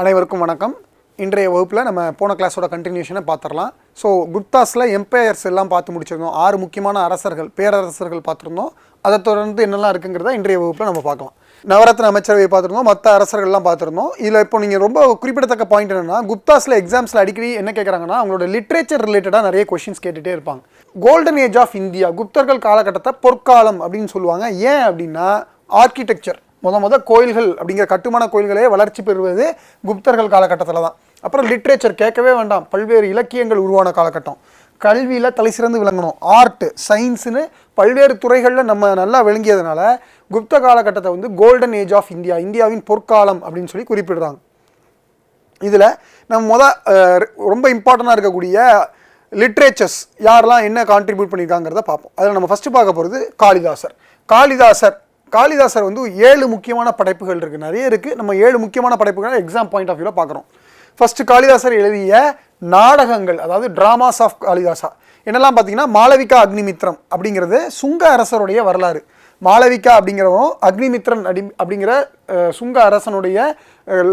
அனைவருக்கும் வணக்கம். இன்றைய வகுப்பில் நம்ம போன கிளாஸோட கண்டினியூஷனை பார்த்துடலாம். ஸோ குப்தாஸில் எம்பையர்ஸ் எல்லாம் பார்த்து முடிச்சிருந்தோம். ஆறு முக்கியமான அரசர்கள் பேரரசர்கள் பார்த்துருந்தோம். அதை தொடர்ந்து என்னெல்லாம் இருக்குங்கிறத இன்றைய வகுப்பில் நம்ம பார்க்கலாம். நவரத்ன அமைச்சரவை பார்த்துருந்தோம். மற்ற அரசர்கள்லாம் பார்த்துருந்தோம். இதில் இப்போ நீங்கள் ரொம்ப குறிப்பிடத்தக்க பாயிண்ட் என்னென்னா குப்தாஸில் எக்ஸாம்ஸில் அடிக்கடி என்ன கேட்குறாங்கன்னா அவங்களோட லிட்ரேச்சர் ரிலேட்டடாக நிறைய கொஷின்ஸ் கேட்டுகிட்டே இருப்பாங்க. கோல்டன் ஏஜ் ஆஃப் இந்தியா குப்தர்கள் காலகட்டத்தை பொற்காலம் அப்படின்னு சொல்லுவாங்க. ஏன் அப்படின்னா ஆர்கிடெக்சர் முத முத கோயில்கள் அப்படிங்கிற கட்டுமான கோயில்களே வளர்ச்சி பெறுவது குப்தர்கள் காலகட்டத்தில் தான். அப்புறம் லிட்ரேச்சர் கேட்கவே வேண்டாம். பல்வேறு இலக்கியங்கள் உருவான காலகட்டம். கல்வியில் தலை சிறந்து விளங்கணும். ஆர்ட்டு சயின்ஸுன்னு பல்வேறு துறைகளில் நம்ம நல்லா விளங்கியதுனால குப்த காலகட்டத்தை வந்து கோல்டன் ஏஜ் ஆஃப் இந்தியா இந்தியாவின் பொற்காலம் அப்படின்னு சொல்லி குறிப்பிடுறாங்க. இதில் நம்ம முத ரொம்ப இம்பார்ட்டண்ட்டாக இருக்கக்கூடிய லிட்ரேச்சர்ஸ் யாரெல்லாம் என்ன கான்ட்ரிபியூட் பண்ணியிருக்காங்கிறத பார்ப்போம். அதில் நம்ம ஃபஸ்ட்டு பார்க்க போகிறது காளிதாசர். காளிதாசர் காளிதாசர் வந்து ஏழு முக்கியமான படைப்புகள் இருக்குது நிறைய இருக்குது நம்ம ஏழு முக்கியமான படைப்புகளை எக்ஸாம் பாயிண்ட் ஆஃப் வியூவில் பார்க்குறோம். ஃபஸ்ட்டு காளிதாசர் எழுதிய நாடகங்கள் அதாவது ட்ராமாஸ் ஆஃப் காளிதாசா. என்னெல்லாம் பார்த்தீங்கன்னா மாளவிகா அக்னிமித்ரம் அப்படிங்கிறது சுங்க அரசருடைய வரலாறு. மாளவிகா அப்படிங்கிறவரும் அக்னிமித்ரன் அடி அப்படிங்கிற சுங்க அரசனுடைய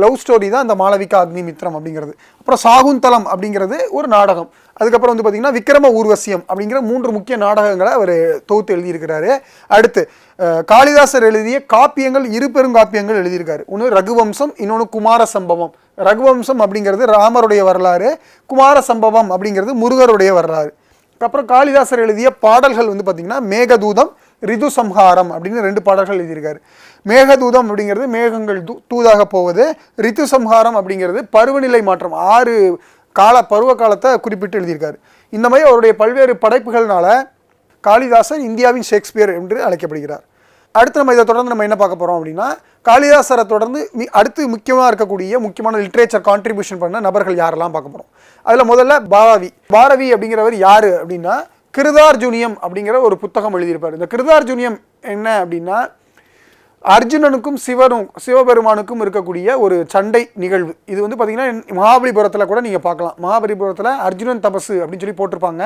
லவ் ஸ்டோரி தான் அந்த மாளவிகா அக்னிமித்ரம் அப்படிங்கிறது. அப்புறம் சாகுந்தலம் அப்படிங்கிறது ஒரு நாடகம். அதுக்கப்புறம் வந்து பார்த்திங்கன்னா விக்ரம ஊர்வசியம் அப்படிங்கிற மூன்று முக்கிய நாடகங்களை அவர் தொகுத்து எழுதியிருக்கிறாரு. அடுத்து காளிதாசர் எழுதிய காப்பியங்கள் இரு பெருங்காப்பியங்கள் எழுதியிருக்காரு. ஒன்று ரகுவம்சம் இன்னொன்று குமார சம்பவம் ரகுவம்சம் அப்படிங்கிறது ராமருடைய வரலாறு குமார சம்பவம் அப்படிங்கிறது முருகருடைய வரலாறு. அப்புறம் காளிதாசர் எழுதிய பாடல்கள் வந்து பார்த்திங்கன்னா மேகதூதம் ரிது சம்ஹாரம் அப்படின்னு ரெண்டு பாடல்கள் எழுதியிருக்காரு. மேகதூதம் அப்படிங்கிறது மேகங்கள் தூ தூதாக போவது ரித்து சம்ஹாரம் அப்படிங்கிறது பருவநிலை மாற்றம் ஆறு கால பருவ காலத்தை குறிப்பிட்டு எழுதியிருக்காரு. இந்த மாதிரி அவருடைய பல்வேறு படைப்புகள்னால காளிதாசர் இந்தியாவின் ஷேக்ஸ்பியர் என்று அழைக்கப்படுகிறார். அடுத்து நம்ம இதை தொடர்ந்து நம்ம என்ன பார்க்க போகிறோம் அப்படின்னா காளிதாசரை தொடர்ந்து மி அடுத்து முக்கியமாக இருக்கக்கூடிய முக்கியமான லிட்ரேச்சர் கான்ட்ரிபியூஷன் பண்ண நபர்கள் யாரெல்லாம் பார்க்க போகிறோம் அதில் முதல்ல பாரவி. பாரவி அப்படிங்கிறவர் யார் அப்படின்னா கிருதார்ஜுனியம் அப்படிங்கிற ஒரு புத்தகம் எழுதியிருப்பார். இந்த கிருதார்ஜுனியம் என்ன அப்படின்னா அர்ஜுனனுக்கும் சிவனும் சிவபெருமானுக்கும் இருக்கக்கூடிய ஒரு சண்டை நிகழ்வு. இது வந்து பார்த்திங்கன்னா மகாபலிபுரத்தில் கூட நீங்கள் பார்க்கலாம் மகாபலிபுரத்தில் அர்ஜுனன் தபசு அப்படின்னு சொல்லி போட்டிருப்பாங்க.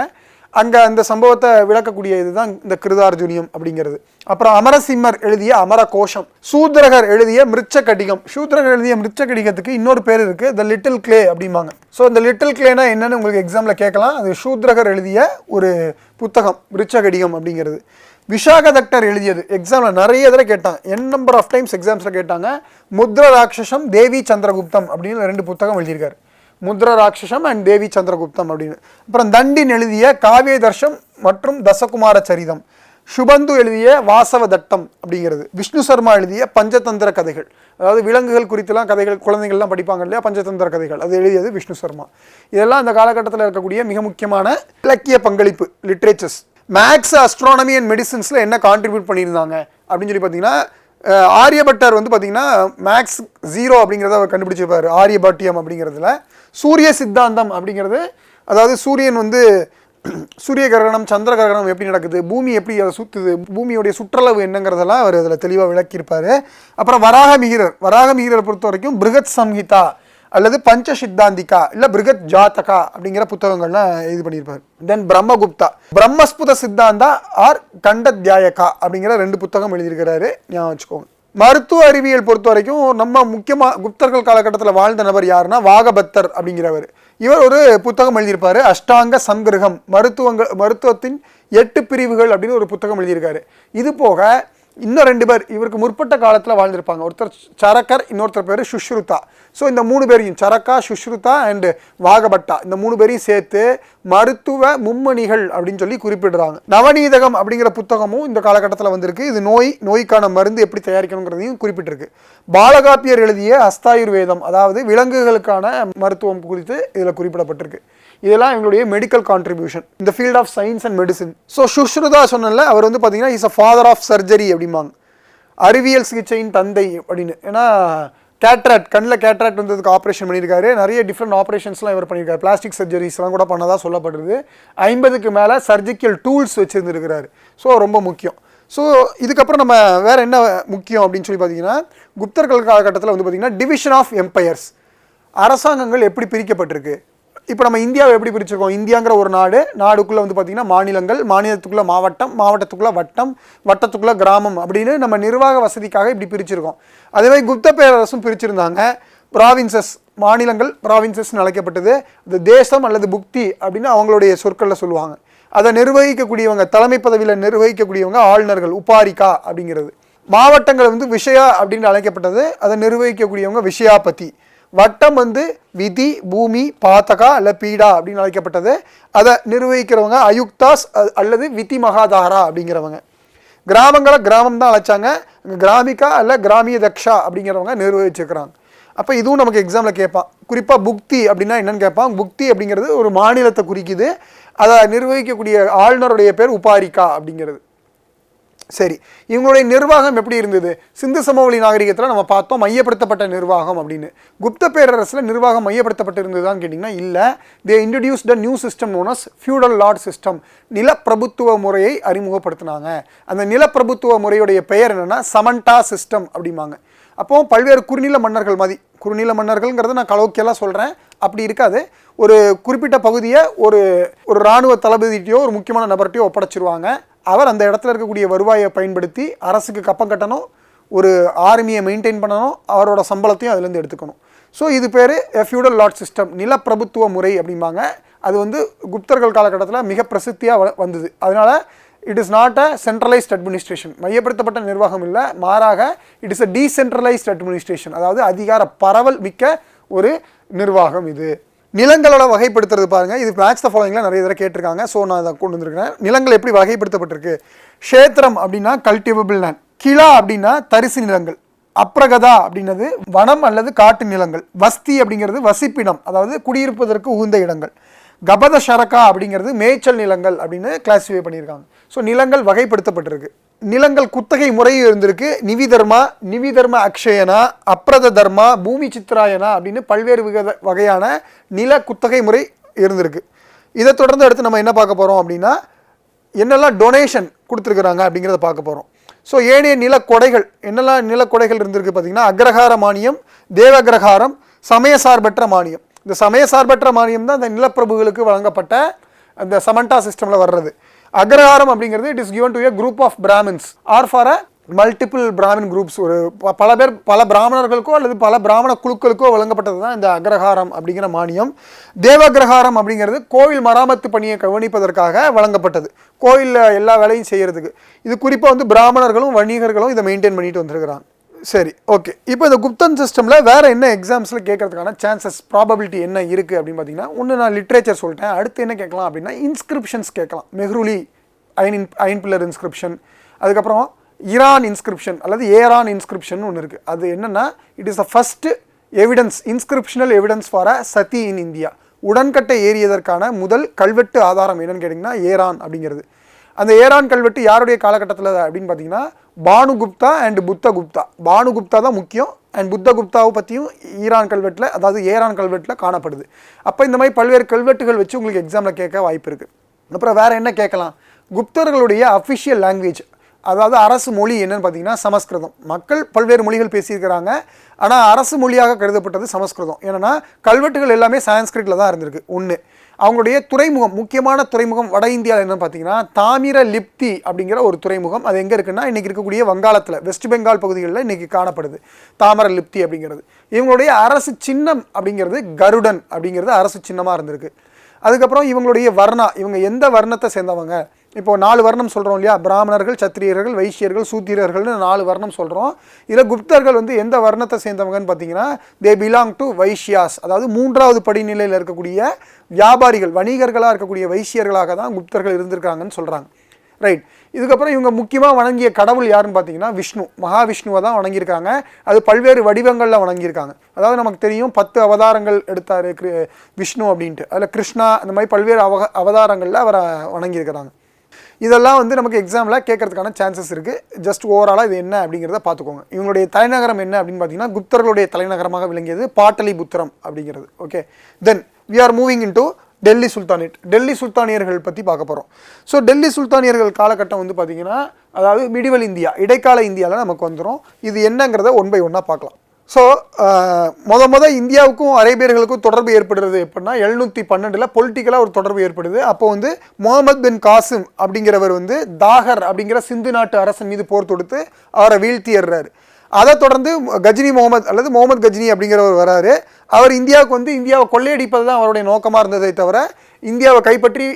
அங்கே அந்த சம்பவத்தை விளக்கக்கூடிய இதுதான் இந்த கிருதார்ஜுனியம் அப்படிங்கிறது. அப்புறம் அமரசிம்மர் எழுதிய அமர கோஷம் சூத்ரகர் எழுதிய மிருச்ச கடிகம் சூத்ரகர் எழுதிய மிருச்ச கடிகத்துக்கு இன்னொரு பேர் இருக்குது த லிட்டில் கிளே அப்படிம்பாங்க. ஸோ இந்த லிட்டில் கிளேனா என்னென்னு உங்களுக்கு எக்ஸாமில் கேட்கலாம். அது சூத்ரகர் எழுதிய ஒரு புத்தகம் மிருச்ச கடிகம் அப்படிங்கிறது. விஷாக தக்டர் எழுதியது எக்ஸாமில் நிறைய இதில் கேட்டான். என் நம்பர் ஆஃப் டைம்ஸ் எக்ஸாம்ஸில் கேட்டாங்க. முத்ர ராட்சசம் தேவி சந்திரகுப்தம் அப்படின்னு ரெண்டு புத்தகம் எழுதியிருக்காரு. முத்ர ராட்சசம் அண்ட் தேவி சந்திரகுப்தம் அப்படின்னு. அப்புறம் தண்டின் எழுதிய காவிய தர்ஷம் மற்றும் தசகுமார சரிதம். சுபந்து எழுதிய வாசவ தட்டம் அப்படிங்கிறது. விஷ்ணு சர்மா எழுதிய பஞ்சதந்திர கதைகள். அதாவது விலங்குகள் குறித்துலாம் கதைகள் குழந்தைகள்லாம் படிப்பாங்க இல்லையா? பஞ்சதந்திர கதைகள். அது எழுதியது விஷ்ணு சர்மா. இதெல்லாம் அந்த காலகட்டத்தில் இருக்கக்கூடிய மிக முக்கியமான இலக்கிய பங்களிப்பு லிட்ரேச்சர்ஸ் மேக்ஸ் அஸ்ட்ரானமி அண்ட் மெடிசன்ஸில் என்ன கான்ட்ரிபியூட் பண்ணியிருந்தாங்க? அப்படின்னு சொல்லி பார்த்தீங்கன்னா ஆரியபட்டர் வந்து பார்த்தீங்கன்னா மேக்ஸ் ஜீரோ அப்படிங்கிறத அவர் கண்டுபிடிச்சிருப்பார். ஆரியபட்டியம் அப்படிங்கிறதுல. சூரிய சித்தாந்தம் அப்படிங்கிறது அதாவது சூரியன் வந்து சூரிய கிரகணம் சந்திர கிரகணம் எப்படி நடக்குது பூமி எப்படி அதை சுற்றுது பூமியுடைய சுற்றளவு என்னங்கிறதெல்லாம் அவர் அதில் தெளிவாக விளக்கியிருப்பார். அப்புறம் வராக மிகிரர் வராக மிகிரர் பொறுத்த வரைக்கும் பிருகத் சம்ஹிதா அல்லது பஞ்ச சித்தாந்திகா இல்லை பிருகத் ஜாத்தகா அப்படிங்கிற புத்தகங்கள்லாம் இது பண்ணியிருப்பார். தென் பிரம்மகுப்தா. பிரம்மஸ்புத சித்தாந்தா ஆர் கண்டத்யாயகா அப்படிங்கிற ரெண்டு புத்தகம் எழுதியிருக்கிறாரு. ஞாபகம் வச்சுக்கோங்க. மருத்துவ அறிவியல் பொறுத்த வரைக்கும் நம்ம முக்கியமாக குப்தர்கள் காலகட்டத்தில் வாழ்ந்த நபர் யாருன்னா வாகபத்தர் அப்படிங்கிறவர். இவர் ஒரு புத்தகம் எழுதியிருப்பாரு. அஷ்டாங்க சங்கிரகம் மருத்துவங்கள் மருத்துவத்தின் எட்டு பிரிவுகள் அப்படின்னு ஒரு புத்தகம் எழுதியிருக்காரு. இது போக இன்னும் ரெண்டு பேர் இவருக்கு முற்பட்ட காலத்தில் வாழ்ந்திருப்பாங்க. ஒருத்தர் சரக்கர் இன்னொருத்தர் பேர் சுஷ்ருதா. ஸோ இந்த மூணு பேரையும் சரக்கா சுஷ்ருதா அண்டு வாகபட்டா இந்த மூணு பேரையும் சேர்த்து மருத்துவ மும்மணிகள் அப்படின்னு சொல்லி குறிப்பிடுறாங்க. நவநீதகம் அப்படிங்கிற புத்தகமும் இந்த காலகட்டத்தில் வந்திருக்கு. இது நோய் நோய்க்கான மருந்து எப்படி தயாரிக்கணுங்கிறதையும் குறிப்பிட்டிருக்கு. பாலகாப்பியர் எழுதிய அஸ்தாயுர்வேதம் அதாவது விலங்குகளுக்கான மருத்துவம் குறித்து இதில் குறிப்பிடப்பட்டிருக்கு. இதெல்லாம் எங்களுடைய மெடிக்கல் கான்ட்ரிபியூஷன் இந்த field of science and medicine so Sushruta சொன்னல அவர் வந்து பார்த்தீங்கன்னா is a father of surgery அப்படிம்பாங்க. அறிவியல் சிகிச்சையின் தந்தை அப்படின்னு. ஏன்னா கேட்ராட் கண்ணில் கேட்ராட் வந்ததுக்கு ஆப்ரேஷன் பண்ணியிருக்காரு. நிறைய டிஃப்ரெண்ட் ஆப்ரேஷன்ஸ்லாம் இவர் பண்ணியிருக்காரு. பிளாஸ்டிக் சர்ஜரிஸ்லாம் கூட பண்ணதாக சொல்லப்படுது ஐம்பதுக்கு மேலே சர்ஜிக்கல் டூல்ஸ் வச்சுருந்துருக்கிறாரு. ஸோ ரொம்ப முக்கியம். ஸோ இதுக்கப்புறம் நம்ம வேறு என்ன முக்கியம் அப்படின்னு சொல்லி பார்த்தீங்கன்னா குப்தர்கள் காலகட்டத்தில் வந்து பார்த்தீங்கன்னா டிவிஷன் ஆஃப் எம்பையர்ஸ் அரசாங்கங்கள் எப்படி பிரிக்கப்பட்டிருக்கு? இப்போ நம்ம இந்தியாவை எப்படி பிரிச்சிருக்கோம்? இந்தியாங்கிற ஒரு நாடு நாடுக்குள்ளே வந்து பார்த்திங்கன்னா மாநிலங்கள் மாநிலத்துக்குள்ளே மாவட்டம் மாவட்டத்துக்குள்ளே வட்டம் வட்டத்துக்குள்ளே கிராமம் அப்படின்னு நம்ம நிர்வாக வசதிக்காக இப்படி பிரிச்சிருக்கோம். அதே மாதிரி குப்த பேரரசும் பிரிச்சிருந்தாங்க. ப்ராவின்சஸ் மாநிலங்கள் ப்ராவின்சஸ்னு அழைக்கப்பட்டது. இது தேசம் அல்லது புக்தி அப்படின்னு அவங்களுடைய சொற்களில் சொல்லுவாங்க. அதை நிர்வகிக்கக்கூடியவங்க தலைமை பதவியில் நிர்வகிக்கக்கூடியவங்க ஆளுநர்கள் உபாரிகா அப்படிங்கிறது. மாவட்டங்கள் வந்து விஷயா அப்படின்னு அழைக்கப்பட்டது. அதை நிர்வகிக்கக்கூடியவங்க விஷயாபதி. வட்டம் வந்து விதி பூமி பாத்தகா அல்ல பீடா அப்படின்னு அழைக்கப்பட்டது. அதை நிர்வகிக்கிறவங்க அயுக்தாஸ் அல்லது விதி மகாதாரா அப்படிங்கிறவங்க. கிராமங்களை கிராமம் தான் அழைச்சாங்க. கிராமிகா அல்ல கிராமிய தக்ஷா அப்படிங்கிறவங்க நிர்வகிச்சிருக்கிறாங்க. அப்போ இதுவும் நமக்கு எக்ஸாமில் கேட்பான். குறிப்பாக புக்தி அப்படின்னா என்னன்னு கேட்பான். புக்தி அப்படிங்கிறது ஒரு மாநிலத்தை குறிக்குது. அதை நிர்வகிக்கக்கூடிய ஆளுநருடைய பேர் உபாரிகா அப்படிங்கிறது. சரி இவங்களுடைய நிர்வாகம் எப்படி இருந்தது? சிந்து சமவெளி நாகரிகத்தில் நம்ம பார்த்தோம் மையப்படுத்தப்பட்ட நிர்வாகம் அப்படின்னு. குப்த பேரரசில் நிர்வாகம் மையப்படுத்தப்பட்டு இருந்ததான்னு கேட்டிங்கன்னா இல்லை. They introduce the new system known as feudal lord system நிலப்பிரபுத்துவ முறையை அறிமுகப்படுத்தினாங்க. அந்த நிலப்பிரபுத்துவ முறையுடைய பெயர் என்னென்னா சமண்டா சிஸ்டம் அப்படிம்பாங்க. அப்போ பல்வேறு குறுநில மன்னர்கள் மாதிரி குறுநில மன்னர்கள்ங்கிறத நான் கலோக்கியெல்லாம் சொல்கிறேன் அப்படி இருக்காது. ஒரு குறிப்பிட்ட பகுதியை ஒரு ஒரு இராணுவ தளபதியிட்டையோ ஒரு முக்கியமான நபர்கிட்டையோ ஒப்படைச்சிருவாங்க. அவர் அந்த இடத்துல இருக்கக்கூடிய வருவாயை பயன்படுத்தி அரசுக்கு கப்பம் கட்டணும் ஒரு ஆர்மியை மெயின்டைன் பண்ணணும் அவரோட சம்பளத்தையும் அதுலேருந்து எடுத்துக்கணும். ஸோ இது பேர் ஃபியூடல் லாட் சிஸ்டம் நிலப்பிரபுத்துவ முறை அப்படிம்பாங்க. அது வந்து குப்தர்கள் காலகட்டத்தில் மிக பிரசித்தியாக வந்தது. அதனால் it is not a centralised administration மையப்படுத்தப்பட்ட நிர்வாகம் இல்லை. மாறாக it is a decentralised administration அதாவது அதிகார பரவல் மிக்க ஒரு நிர்வாகம் இது. நிலங்களோட வகைப்படுத்துறது பாருங்கள் இது மேட்ச் த ஃபாலோயிங்கில் நிறைய தடவை கேட்டிருக்காங்க. ஸோ நான் அதை கொண்டு வந்திருக்கிறேன். நிலங்கள் எப்படி வகைப்படுத்தப்பட்டிருக்கு? க்ஷேத்திரம் அப்படின்னா கல்டிவபிள் லேண்ட் கிலா அப்படின்னா தரிசு நிலங்கள். அப்ரகதா அப்படின்னது வனம் அல்லது காட்டு நிலங்கள். வஸ்தி அப்படிங்கிறது வசிப்பிடம் அதாவது குடியிருப்பதற்கு உகுந்த இடங்கள். கபத ஷரக்கா அப்படிங்கிறது மேய்ச்சல் நிலங்கள் அப்படின்னு கிளாஸிஃபை பண்ணியிருக்காங்க. ஸோ நிலங்கள் வகைப்படுத்தப்பட்டிருக்கு. நிலங்கள் குத்தகை முறையும் இருந்திருக்கு. நிவிதர்மா நிவிதர்ம அக்ஷயனா அப்ரத தர்மா பூமி சித்ராயனா அப்படின்னு பல்வேறு வித வகையான நில குத்தகை முறை இருந்திருக்கு. இதை தொடர்ந்து அடுத்து நம்ம என்ன பார்க்க போகிறோம் அப்படின்னா என்னெல்லாம் டொனேஷன் கொடுத்துருக்குறாங்க அப்படிங்கிறத பார்க்க போகிறோம் ஸோ ஏனைய நிலக்கொடைகள் என்னெல்லாம் நிலக்கொடைகள் இருந்திருக்கு பார்த்தீங்கன்னா அக்ரஹார மானியம் தேவகிரகாரம் சமய சார்பற்ற மானியம். இந்த சமய சார்பற்ற மானியம் தான் இந்த நிலப்பிரபுகளுக்கு வழங்கப்பட்ட அந்த சமண்டா சிஸ்டமில் வர்றது. அக்ரஹாரம் அப்படிங்கிறது it is given to a group of Brahmins or for a multiple Brahmin groups ஒரு பல பேர் பல பிராமணர்களுக்கோ அல்லது பல பிராமண குழுக்களுக்கோ வழங்கப்பட்டது தான் இந்த அக்ரஹாரம் அப்படிங்கிற மானியம். தேவகிரகாரம் அப்படிங்கிறது கோவில் மராமத்து பணியை கவனிப்பதற்காக வழங்கப்பட்டது. கோயிலில் எல்லா வேலையும் செய்கிறதுக்கு இது குறிப்பாக வந்து பிராமணர்களும் வணிகர்களும் இதை மெயின்டைன் பண்ணிட்டு வந்திருக்கிறாங்க. சரி ஓகே இப்போ இந்த குப்தன் சிஸ்டமில் வேறு என்ன எக்ஸாம்ஸில் கேட்கறதுக்கான சான்சஸ் ப்ராபபிலிட்டி என்ன இருக்குது அப்படின்னு பார்த்தீங்கன்னா ஒன்று நான் லிட்ரேச்சர் சொல்லிட்டேன். அடுத்து என்ன கேட்கலாம் அப்படின்னா இன்ஸ்கிரிப்ஷன்ஸ் கேட்கலாம். Mehrauli iron iron pillar inscription அதுக்கப்புறம் ஈரான் இன்ஸ்கிரிப்ஷன் அல்லது ஏரான் இன்ஸ்கிரிப்ஷன் ஒன்று இருக்குது அது என்னென்னா it is the first evidence inscriptional evidence for a sati in India. உடன்கட்டை ஏறியதற்கான முதல் கல்வெட்டு ஆதாரம் என்னன்னு கேட்டிங்கன்னா ஏரான் அப்படிங்கிறது. அந்த ஏரான் கல்வெட்டு யாருடைய காலகட்டத்தில் அப்படின்னு பார்த்தீங்கன்னா பானுகுப்தா அண்ட் புத்த குப்தா. பானுகுப்தா தான் முக்கியம் அண்ட் புத்த குப்தாவை பற்றியும் ஈரான் கல்வெட்டில் அதாவது ஏரான் கல்வெட்டில் காணப்படுது. அப்போ இந்த மாதிரி பல்வேறு கல்வெட்டுகள் வச்சு உங்களுக்கு எக்ஸாமில் கேட்க வாய்ப்பு இருக்குது அப்புறம் வேறு என்ன கேட்கலாம்? குப்தர்களுடைய அஃபிஷியல் லாங்குவேஜ் அதாவது அரசு மொழி என்னன்னு பார்த்தீங்கன்னா சமஸ்கிருதம். மக்கள் பல்வேறு மொழிகள் பேசியிருக்கிறாங்க. ஆனால் அரசு மொழியாக கருதப்பட்டது சமஸ்கிருதம். ஏன்னா கல்வெட்டுகள் எல்லாமே சான்ஸ்கிரிட்டில் தான் இருந்திருக்கு. ஒன்று அவங்களுடைய துறைமுகம் முக்கியமான துறைமுகம் வட இந்தியாவில் என்னன்னு பார்த்தீங்கன்னா தாமிர லிப்தி அப்படிங்கிற ஒரு துறைமுகம். அது எங்கே இருக்குன்னா இன்றைக்கி இருக்கக்கூடிய வங்காளத்தில் வெஸ்ட் பெங்கால் பகுதிகளில் இன்றைக்கி காணப்படுது. தாமர லிப்தி அப்படிங்கிறது. இவங்களுடைய அரசு சின்னம் அப்படிங்கிறது கருடன் அப்படிங்கிறது அரசு சின்னமாக இருந்திருக்கு. அதுக்கப்புறம் இவங்களுடைய வர்ணா இவங்க எந்த வர்ணத்தை சேர்ந்தவங்க? இப்போ நாலு வர்ணம் சொல்கிறோம் இல்லையா? பிராமணர்கள் சத்திரியர்கள் வைசியர்கள் சூத்திரர்கள்னு நாலு வர்ணம் சொல்கிறோம் இதில் குப்தர்கள் வந்து எந்த வர்ணத்தை சேர்ந்தவங்கன்னு பார்த்தீங்கன்னா தே பிலாங் டு வைஷ்யாஸ். அதாவது மூன்றாவது படிநிலையில் இருக்கக்கூடிய வியாபாரிகள் வணிகர்களாக இருக்கக்கூடிய வைசியர்களாக தான் குப்தர்கள் இருந்திருக்காங்கன்னு சொல்கிறாங்க ரைட் இதுக்கப்புறம் இவங்க முக்கியமாக வணங்கிய கடவுள் யாருன்னு பார்த்தீங்கன்னா விஷ்ணு. மகாவிஷ்ணுவை தான் வணங்கியிருக்காங்க. அது பல்வேறு வடிவங்களில் வணங்கியிருக்காங்க. அதாவது நமக்கு தெரியும் பத்து அவதாரங்கள் எடுத்தார் விஷ்ணு அப்படின்ட்டு. அதில் கிருஷ்ணா இந்த மாதிரி பல்வேறு அவக அவதாரங்களில் அவரை வணங்கியிருக்கிறாங்க. இதெல்லாம் வந்து நமக்கு எக்ஸாமில் கேட்கறதுக்கான சான்சஸ் இருக்குது ஜஸ்ட் ஓவராலாக இது என்ன அப்படிங்கிறத பார்த்துக்கோங்க. இவங்களுடைய தலைநகரம் என்ன அப்படின்னு பார்த்தீங்கன்னா குப்தர்களுடைய தலைநகரமாக விளங்கியது பாட்டலிபுத்திரம் அப்படிங்கிறது. Okay then we are moving in Delhi sultanate Delhi சுல்தானியர்கள் பற்றி பார்க்க போகிறோம் ஸோ டெல்லி சுல்தானியர்கள் காலகட்டம் வந்து பார்த்திங்கன்னா அதாவது மிடிவல் இந்தியா இடைக்கால இந்தியாவில் நமக்கு வந்துடும் இது என்னங்கிறத ஒன் பை ஒன்னாக பார்க்கலாம். ஸோ uh, முத முத இந்தியாவுக்கும் அரேபியர்களுக்கும் தொடர்பு ஏற்படுறது எப்படின்னா எழுநூற்றி பன்னெண்டில் பொலிட்டிக்கலாக ஒரு தொடர்பு ஏற்படுது. அப்போ வந்து முகமது பின் காசிம் அப்படிங்கிறவர் வந்து தாகர் அப்படிங்கிற சிந்து நாட்டு அரசன் மீது போர் தொடுத்து அவரை வீழ்த்திடுறாரு அதை தொடர்ந்து கஜினி முகமது அல்லது முகமது கஜினி அப்படிங்கிறவர் வராரு. அவர் இந்தியாவுக்கு வந்து இந்தியாவை கொள்ளையடிப்பது தான் அவருடைய நோக்கமாக இருந்ததை தவிர இந்தியாவை கைப்பற்றி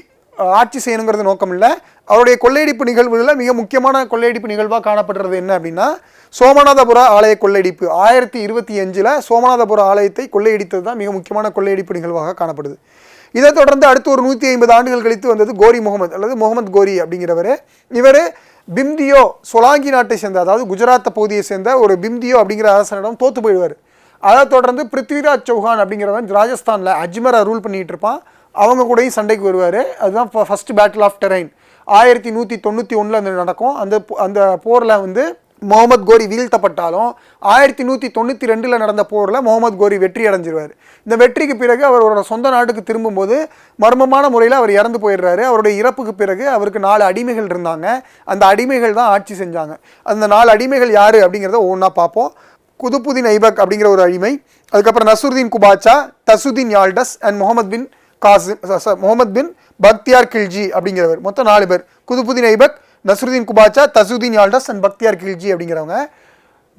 ஆட்சி செய்யணுங்கிறது நோக்கம் இல்லை அவருடைய கொள்ளையடிப்பு நிகழ்வுகளில் மிக முக்கியமான கொள்ளையடிப்பு நிகழ்வாக காணப்படுறது என்ன அப்படின்னா சோமநாதபுர ஆலய கொள்ளையடிப்பு. ஆயிரத்தி இருபத்தி அஞ்சில் சோமநாதபுர ஆலயத்தை கொள்ளையடித்தது தான் மிக முக்கியமான கொள்ளையடிப்பு நிகழ்வாக காணப்படுது. இதை தொடர்ந்து அடுத்து ஒரு நூற்றி ஐம்பது ஆண்டுகள் கழித்து வந்தது கோரி முகமது அல்லது முகமது கோரி அப்படிங்கிறவர். இவர் பிம்தியோ சொலாங்கி நாட்டை சேர்ந்த அதாவது குஜராத் பகுதியை சேர்ந்த ஒரு பிம்தியோ அப்படிங்கிற அரசனிடம் தோற்று போயிடுவார். அதை தொடர்ந்து பிருத்விராஜ் சௌஹான் அப்படிங்கிறவன் ராஜஸ்தானில் அஜ்மரா ரூல் பண்ணிகிட்டு இருப்பான். அவங்க கூடயும் சண்டைக்கு வருவார். அதுதான் ஃபஸ்ட் பேட்டில் ஆஃப் டெரைன் ஆயிரத்தி நூற்றி தொண்ணூற்றி ஒன்றில் அந்த நடக்கும். அந்த அந்த போரில் வந்து முகமது கோரி வீழ்த்தப்பட்டாலும் ஆயிரத்தி நூற்றி தொண்ணூற்றி ரெண்டில் நடந்த போரில் முகமது கோரி வெற்றி அடைஞ்சிருவார். இந்த வெற்றிக்கு பிறகு அவரோட சொந்த நாட்டுக்கு திரும்பும்போது மர்மமான முறையில் அவர் இறந்து போயிடுறாரு. அவருடைய இறப்புக்கு பிறகு அவருக்கு நாலு அடிமைகள் இருந்தாங்க. அந்த அடிமைகள் தான் ஆட்சி செஞ்சாங்க. அந்த நாலு அடிமைகள் யார் அப்படிங்கிறத ஒன்றா பார்ப்போம். குதுப்புதீன் ஐபக் அப்படிங்கிற ஒரு அடிமை. அதுக்கப்புறம் நசுருதீன் குபாச்சா தசுதீன் யால்டஸ் அண்ட் முகமது பின் காசிம் முகமது பின் பக்தியார் கில்ஜி அப்படிங்கிறவர். மொத்தம் நாலு பேர். குதுபுதீன் ஐபக் நசருதீன் குபாச்சா தசுதீன் யால்டஸ் அண்ட் பக்தியார் கில்ஜி அப்படிங்கிறவங்க.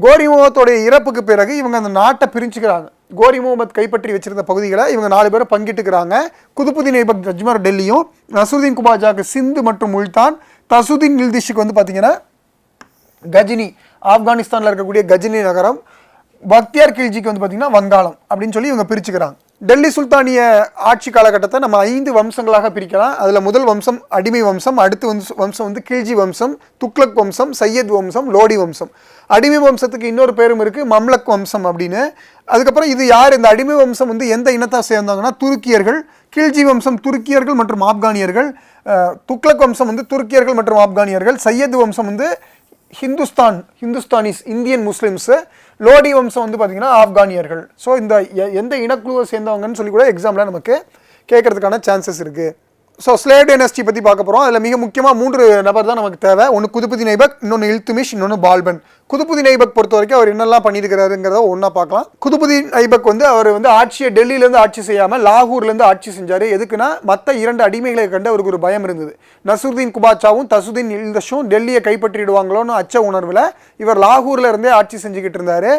கோரி முகமத்தோடைய இறப்புக்கு பிறகு இவங்க அந்த நாட்டை பிரிஞ்சுக்கிறாங்க. கோரி முகமது கைப்பற்றி வச்சிருந்த பகுதிகளை இவங்க நாலு பேரும் பங்கிட்டுக்கிறாங்க. குதுபுதீன் ஐபக் ஜஜ்மர் டெல்லியும் நசருதீன் குபாஜாக்கு சிந்து மற்றும் முல்தான் தசுதீன் நில்திஷுக்கு வந்து பார்த்தீங்கன்னா கஜினி ஆப்கானிஸ்தானில் இருக்கக்கூடிய கஜினி நகரம் பக்தியார் கில்ஜிக்கு வந்து பார்த்திங்கன்னா வங்காளம் அப்படின்னு சொல்லி இவங்க பிரிச்சுக்கிறாங்க. டெல்லி சுல்தானிய ஆட்சி காலகட்டத்தை நம்ம ஐந்து வம்சங்களாக பிரிக்கலாம். அதில் முதல் வம்சம் அடிமை வம்சம் அடுத்து வந்து வம்சம் வந்து கில்ஜி வம்சம் துக்ளக் வம்சம் சையத் வம்சம் லோடி வம்சம். அடிமை வம்சத்துக்கு இன்னொரு பேரும் இருக்குது மம்லக் வம்சம் அப்படின்னு. அதுக்கப்புறம் இது யார்? இந்த அடிமை வம்சம் வந்து எந்த இனத்தை சேர்ந்தாங்கன்னா துருக்கியர்கள். கில்ஜி வம்சம் துருக்கியர்கள் மற்றும் ஆப்கானியர்கள். துக்ளக் வம்சம் வந்து துருக்கியர்கள் மற்றும் ஆப்கானியர்கள். சையத் வம்சம் வந்து ஹிந்துஸ்தான் ஹிந்துஸ்தானிஸ் இந்தியன் முஸ்லீம்ஸு. லோடி வம்சம் வந்து பார்த்தீங்கன்னா ஆப்கானியர்கள். ஸோ இந்த எ- எந்த இனக்குழுவை சேர்ந்தவங்கன்னு சொல்லி கூட எக்ஸாமில் நமக்கு கேட்கறதுக்கான சான்சஸ் இருக்குது ஸோ ஸ்லேவ் டைனஸ்டி பற்றி பார்க்க போகிறோம் அதில் மிக முக்கியமாக மூன்று நபர் தான் நமக்கு தேவை. ஒன்று குதுப்புதீன் நைபக் இன்னொன்று இல்துமிஷ் இன்னொன்று பால்பன். குதுப்புதி நைபக் பொறுத்த வரைக்கும் அவர் என்னெல்லாம் பண்ணியிருக்கிறாருங்கிறத ஒன்றா பார்க்கலாம். குதுப்புதீன் நைபக் வந்து அவர் வந்து ஆட்சியை டெல்லியிலேருந்து ஆட்சி செய்யாமல் லாகூர்லேருந்து ஆட்சி செஞ்சார். எதுக்குன்னா மற்ற இரண்டு அடிமைகளை கண்டு அவருக்கு ஒரு பயம் இருந்தது. நசுருதீன் குபாச்சாவும் தசுதீன் இல்தஷும் டெல்லியை கைப்பற்றிடுவாங்களோன்னு அச்ச உணர்வில் இவர் லாகூர்ல இருந்தே ஆட்சி செஞ்சுக்கிட்டு இருந்தார்.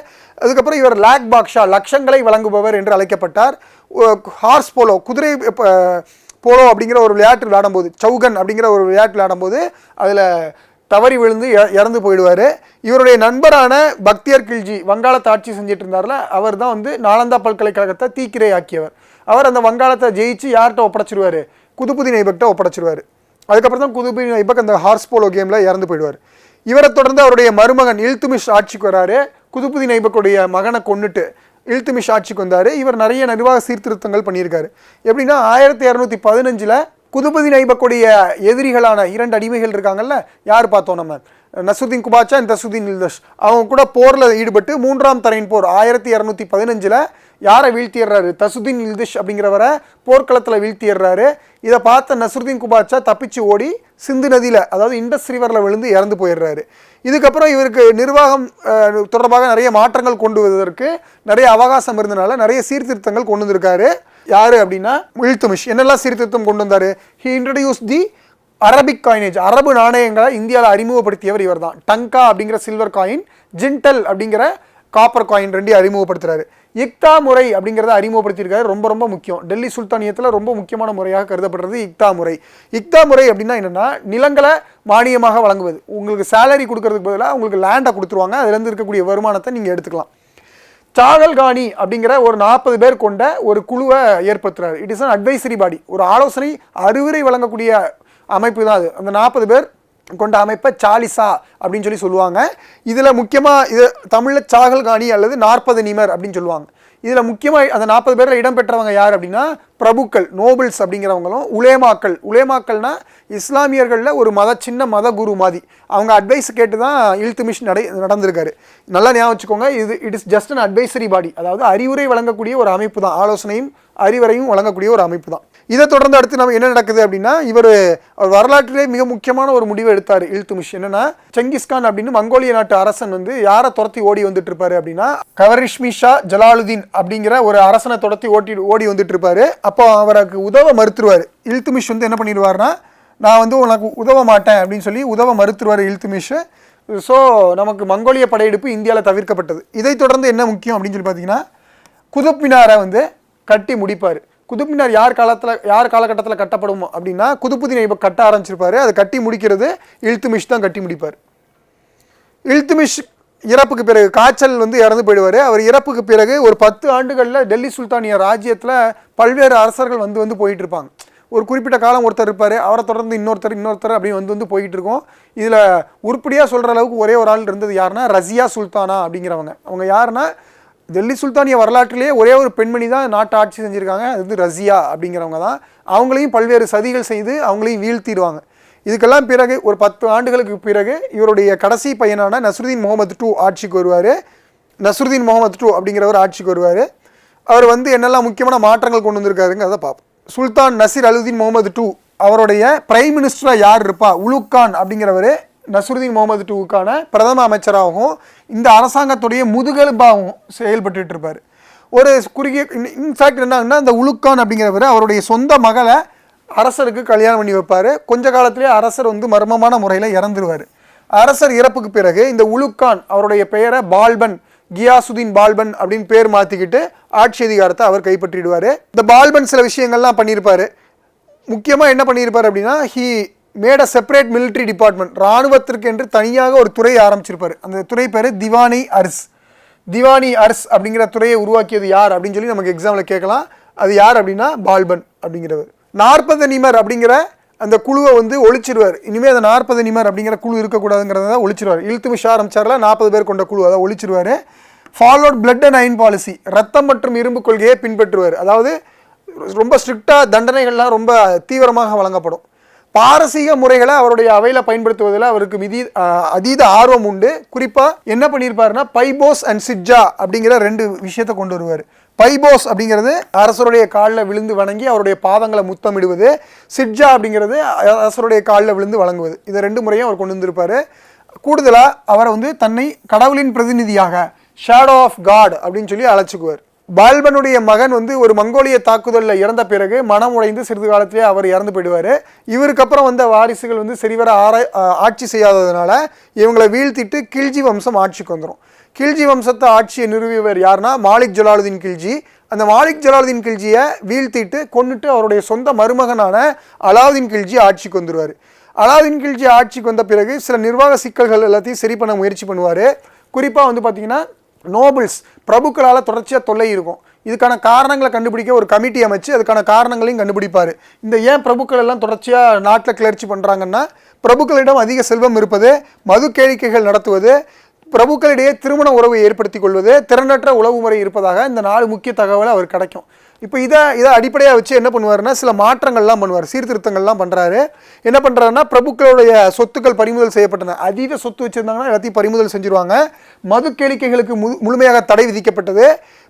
அதுக்கப்புறம் இவர் லாக் பாக்ஷா லட்சங்களை வழங்குபவர் என்று அழைக்கப்பட்டார். ஹார்ஸ் போலோ குதிரை இப்போ போலோ அப்படிங்கிற ஒரு விளையாட்டு விளையாடும்போது சௌகன் அப்படிங்கிற ஒரு விளையாட்டு விளையாடும்போது அதில் தவறி விழுந்து இறந்து போயிடுவார். இவருடைய நண்பரான பக்தியர் கில்ஜி வங்காளத்தை ஆட்சி செஞ்சுட்டு இருந்தார்ல அவர் தான் வந்து நாலந்தா பல்கலைக்கழகத்தை தீக்கிரை ஆக்கியவர் அவர் அந்த வங்காளத்தை ஜெயிச்சு யார்கிட்ட ஒப்படைச்சிருவார்? குதுபுதீன் ஐபக்ட்ட ஒப்படைச்சிருவார். அதுக்கப்புறம் தான் குதுபுதீன் ஐபக் அந்த ஹார்ஸ் போலோ கேமில் இறந்து போயிடுவார். இவரை தொடர்ந்து அவருடைய மருமகன் இல்துமிஷ் ஆட்சிக்கு வராரு. குதுபுதீன் ஐபக்குடைய மகனை கொண்டுட்டு இழுத்துமிஷ் ஆட்சிக்கு வந்தார். இவர் நிறைய நிர்வாக சீர்திருத்தங்கள் பண்ணியிருக்காரு. எப்படின்னா ஆயிரத்தி இரநூத்தி பதினஞ்சில் குதுபதி நைபக்குடைய எதிரிகளான இரண்டு அடிமைகள் இருக்காங்கல்ல யார் பார்த்தோம் நம்ம? நசுதீன் குபாச்சா அண்ட் தசுதீன் இல்தஷ் அவங்க கூட போரில் ஈடுபட்டு மூன்றாம் தரையின் போர் ஆயிரத்தி இரநூத்தி பதினஞ்சில் யாரை வீழ்த்திடுறாரு தசுதீன் இல்திஷ் அப்படிங்கிறவரை போர்க்களத்தில் வீழ்த்திடுறாரு இதை பார்த்த நசுருதீன் குபாச்சா தப்பிச்சு ஓடி சிந்து நதியில் அதாவது இண்டஸ் ரிவரில் விழுந்து இறந்து போயிடுறாரு இதுக்கப்புறம் இவருக்கு நிர்வாகம் தொடர்பாக நிறைய மாற்றங்கள் கொண்டு வருவதற்கு நிறைய அவகாசம் இருந்தனால நிறைய சீர்திருத்தங்கள் கொண்டு வந்திருக்காரு. யார் அப்படின்னா இல்துமிஷ். என்னெல்லாம் சீர்திருத்தம் கொண்டு வந்தார்? He introduce the Arabic coinage அரபு நாணயங்களை இந்தியாவில் அறிமுகப்படுத்தியவர் இவர் தான் டங்கா அப்படிங்கிற சில்வர் காயின் ஜின்டல் அப்படிங்கிற காப்பர் காயின் ரெண்டையும் அறிமுகப்படுத்துறாரு. இக்தா முறை அப்படிங்கிறத அறிமுகப்படுத்தியிருக்காரு. ரொம்ப ரொம்ப முக்கியம். டெல்லி சுல்தானியத்தில் ரொம்ப முக்கியமான முறையாக கருதப்படுறது இக்தா முறை. இக்தா முறை அப்படின்னா என்னென்னா நிலங்களை மானியமாக வழங்குவது. உங்களுக்கு சேலரி கொடுக்கறதுக்கு பதிலாக உங்களுக்கு லேண்டை கொடுத்துருவாங்க. அதுலேருந்து இருக்கக்கூடிய வருமானத்தை நீங்கள் எடுத்துக்கலாம். சாகல்கானி அப்படிங்கிற ஒரு நாற்பது பேர் கொண்ட ஒரு குழுவை ஏற்படுத்துகிறார் it is an advisory body ஒரு ஆலோசனை அறிவுரை வழங்கக்கூடிய அமைப்பு தான் அது. அந்த நாற்பது பேர் கொண்ட அமைப்பை சாலிசா அப்படின்னு சொல்லி சொல்லுவாங்க. இதில் முக்கியமாக இது தமிழில் சாகல்காணி அல்லது நாற்பது நிமர் அப்படின்னு சொல்லுவாங்க. இதில் முக்கியமாக அந்த நாற்பது பேரில் இடம்பெற்றவங்க யார் அப்படின்னா பிரபுக்கள் நோபல்ஸ் அப்படிங்கிறவங்களும் உலேமாக்கள். உலேமாக்கள்னால் இஸ்லாமியர்களில் ஒரு மத சின்ன மத குரு மாதிரி. அவங்க அட்வைஸ் கேட்டு தான் இல்துமிஷ் நடை நடந்திருக்காரு. நல்லா ஞாபகம் வச்சுக்கோங்க இது it is just an advisory body அதாவது அறிவுரை வழங்கக்கூடிய ஒரு அமைப்பு தான். ஆலோசனையும் அறிவுரையும் வழங்கக்கூடிய ஒரு அமைப்பு தான். இதை தொடர்ந்து அடுத்து நம்ம என்ன நடக்குது அப்படின்னா இவர் அவர் வரலாற்றிலே மிக முக்கியமான ஒரு முடிவை எடுத்தார் இல்துமிஷ் என்னன்னா செங்கிஸ்கான் அப்படின்னு மங்கோலிய நாட்டு அரசன் வந்து யாரை துரத்தி ஓடி வந்துட்டு இருப்பாரு அப்படின்னா கவரிஷ்மி ஷா ஜலாலுதீன் அப்படிங்கிற ஒரு அரசனை துரத்தி ஓட்டி ஓடி வந்துட்டு இருப்பாரு அப்போ அவருக்கு உதவ மறுத்துருவார். இல்துமிஷ் வந்து என்ன பண்ணிடுவார்னா நான் வந்து உனக்கு உதவ மாட்டேன் அப்படின்னு சொல்லி உதவ மறுத்துருவார் இல்துமிஷ் ஸோ நமக்கு மங்கோலிய படையெடுப்பு இந்தியாவில் தவிர்க்கப்பட்டது. இதைத் தொடர்ந்து என்ன முக்கியம் அப்படின்னு சொல்லி பார்த்தீங்கன்னா குதுப் மினாரை வந்து கட்டி முடிப்பார். குதுப் மினார் யார் காலத்தில் யார் காலகட்டத்தில் கட்டப்படும் அப்படின்னா குதுப்புதீன் ஐபக் கட்ட ஆரம்பிச்சிருப்பாரு. அதை கட்டி முடிக்கிறது இல்துமிஷ் தான் கட்டி முடிப்பார். இல்துமிஷ் இறப்புக்கு பிறகு காய்ச்சல் வந்து இறந்து போயிடுவார். அவர் இறப்புக்கு பிறகு ஒரு பத்து ஆண்டுகளில் டெல்லி சுல்தானிய ராஜ்யத்தில் பல்வேறு அரசர்கள் வந்து வந்து போயிட்டு இருப்பாங்க ஒரு குறிப்பிட்ட காலம் ஒருத்தர் இருப்பார் அவரை தொடர்ந்து இன்னொருத்தர் இன்னொருத்தர் அப்படி வந்து வந்து போயிட்டு இருக்கோம் இதில் உருப்படியாக சொல்கிற அளவுக்கு ஒரே ஒரு ஆள் இருந்தது யாருன்னா ரசியா சுல்தானா அப்படிங்கிறவங்க. அவங்க யாருன்னா டெல்லி சுல்தானிய வரலாற்றிலேயே ஒரே ஒரு பெண்மணி தான் நாட்டை ஆட்சி செஞ்சுருக்காங்க. அது வந்து ரஷ்யா அப்படிங்கிறவங்க தான். அவங்களையும் பல்வேறு சதிகள் செய்து அவங்களையும் வீழ்த்திடுவாங்க. இதுக்கெல்லாம் பிறகு ஒரு பத்து ஆண்டுகளுக்கு பிறகு இவருடைய கடைசி பையனான நஸ்ருதீன் முகமது டூ ஆட்சிக்கு வருவார். நஸ்ருதீன் முகமது டூ அப்படிங்கிறவர் ஆட்சிக்கு வருவார். அவர் வந்து என்னெல்லாம் முக்கியமான மாற்றங்கள் கொண்டு வந்திருக்காருங்கிறத பார்ப்போம். சுல்தான் நசீர் அலுதீன் முகமது டூ அவருடைய பிரைம் மினிஸ்டராக யார் இருப்பா? உலுக்கான் அப்படிங்கிறவர் நஸ்ருதீன் முகமது டூவுக்கான பிரதம அமைச்சராகவும் இந்த அரசாங்கத்துடைய முதுகெலும்பாகவும் செயல்பட்டு இருப்பார். ஒரு குறுகிய இன்ஃபேக்ட் என்னன்னா இந்த உலுக்கான் அப்படிங்கிறவர் அவருடைய சொந்த மகளை அரசருக்கு கல்யாணம் பண்ணி வைப்பார். கொஞ்ச காலத்திலே அரசர் வந்து மர்மமான முறையில் இறந்துருவார். அரசர் இறப்புக்கு பிறகு இந்த உலுக்கான் அவருடைய பெயரை பால்பன் கியாசுதீன் பால்பன் அப்படின்னு பேர் மாற்றிக்கிட்டு ஆட்சி அதிகாரத்தை அவர் கைப்பற்றிடுவார். இந்த பால்பன் சில விஷயங்கள்லாம் பண்ணியிருப்பார் முக்கியமாக என்ன பண்ணியிருப்பார் அப்படின்னா he made a separate military department இராணுவத்திற்கு என்று தனியாக ஒரு துறை ஆரம்பிச்சிருப்பார். அந்த துறை பேர் திவானி அர்ஸ். திவானி அர்ஸ் அப்படிங்கிற துறையை உருவாக்கியது யார் அப்படின்னு சொல்லி நமக்கு எக்ஸாமில் கேட்கலாம். அது யார் அப்படின்னா பால்பன் அப்படிங்கிறவர். நாற்பது நிமர் அப்படிங்கிற அந்த குழுவை வந்து ஒழிச்சிருவார். இனிமேல் அந்த நாற்பது நிமர் அப்படிங்கிற குழு இருக்கக்கூடாதுங்கிறத ஆரம்பிச்சார்ல இழுத்துமிஷ ஆரம்பிச்சார்ல நாற்பது பேர் கொண்ட குழு அதை ஒழிச்சிருவார். Followed blood and iron policy ரத்தம் மற்றும் இரும்பு கொள்கையை பின்பற்றுவார். அதாவது ரொம்ப ஸ்ட்ரிக்டாக தண்டனைகள்லாம் ரொம்ப தீவிரமாக வழங்கப்படும். பாரசீக முறைகளை அவருடைய அவையில் பயன்படுத்துவதில் அவருக்கு மிதி அதீத ஆர்வம் உண்டு. குறிப்பாக என்ன பண்ணியிருப்பாருன்னா பைபோஸ் அண்ட் சிட்ஜா அப்படிங்கிற ரெண்டு விஷயத்தை கொண்டு வருவார். பைபோஸ் அப்படிங்கிறது அரசருடைய காலில் விழுந்து வணங்கி அவருடைய பாதங்களை முத்தமிடுவது சிட்ஜா அப்படிங்கிறது அரசருடைய காலில் விழுந்து வழங்குவது. இதை ரெண்டு முறையும் அவர் கொண்டு வந்திருப்பார். கூடுதலாக அவரை வந்து தன்னை கடவுளின் பிரதிநிதியாக ஷேடோ ஆஃப் காட் அப்படின்னு சொல்லி அழைச்சிக்குவார். பால்பனுடைய மகன் வந்து ஒரு மங்கோலிய தாக்குதலில் இறந்த பிறகு மனம் உடைந்து சிறிது காலத்திலே அவர் இறந்து போயிடுவார். இவருக்கு அப்புறம் வந்த வாரிசுகள் வந்து சரிவர ஆரா ஆட்சி செய்யாததுனால இவங்களை வீழ்த்திட்டு கில்ஜி வம்சம் ஆட்சிக்கு வந்துடும் கில்ஜி வம்சத்தை ஆட்சியை நிறுவியவர் யாருன்னா மாலிக் ஜலாலுதீன் கில்ஜி. அந்த மாலிக் ஜலாலுதீன் கில்ஜியை வீழ்த்திட்டு கொண்டுட்டு அவருடைய சொந்த மருமகனான அலாவுதீன் கில்ஜி ஆட்சிக்கு வந்துடுவார் அலாவுதீன் கில்ஜி ஆட்சிக்கு வந்த பிறகு சில நிர்வாக சிக்கல்கள் எல்லாத்தையும் சரி பண்ண முயற்சி பண்ணுவார். குறிப்பாக வந்து பார்த்தீங்கன்னா நோபிள்ஸ் பிரபுக்களால் தொடர்ச்சியாக தொல்லை இருக்கும். இதுக்கான காரணங்களை கண்டுபிடிக்க ஒரு கமிட்டி அமைச்சு அதுக்கான காரணங்களையும் கண்டுபிடிப்பார். இந்த ஏன் பிரபுக்கள் எல்லாம் தொடர்ச்சியாக நாட்டில் கிளர்ச்சி பண்ணுறாங்கன்னா பிரபுக்களிடம் அதிக செல்வம் இருப்பது மது கேளிக்கைகள் நடத்துவது பிரபுக்களிடையே திருமண உறவை ஏற்படுத்திக் கொள்வது திறனற்ற உளவு முறை இருப்பதாக இந்த நாலு முக்கிய தகவல் அவர் கிடைக்கும். இப்போ இதை இதை அடிப்படையாக வச்சு என்ன பண்ணுவார்னா சில மாற்றங்கள்லாம் பண்ணுவார் சீர்திருத்தங்கள்லாம் பண்ணுறாரு என்ன பண்ணுறாருன்னா பிரபுக்களுடைய சொத்துக்கள் பறிமுதல் செய்யப்பட்டன. அதீத சொத்து வச்சுருந்தாங்கன்னா எல்லாத்தையும் பறிமுதல் செஞ்சுருவாங்க. மது கேளிக்கைகளுக்கு மு முழுமையாக தடை விதிக்கப்பட்டது.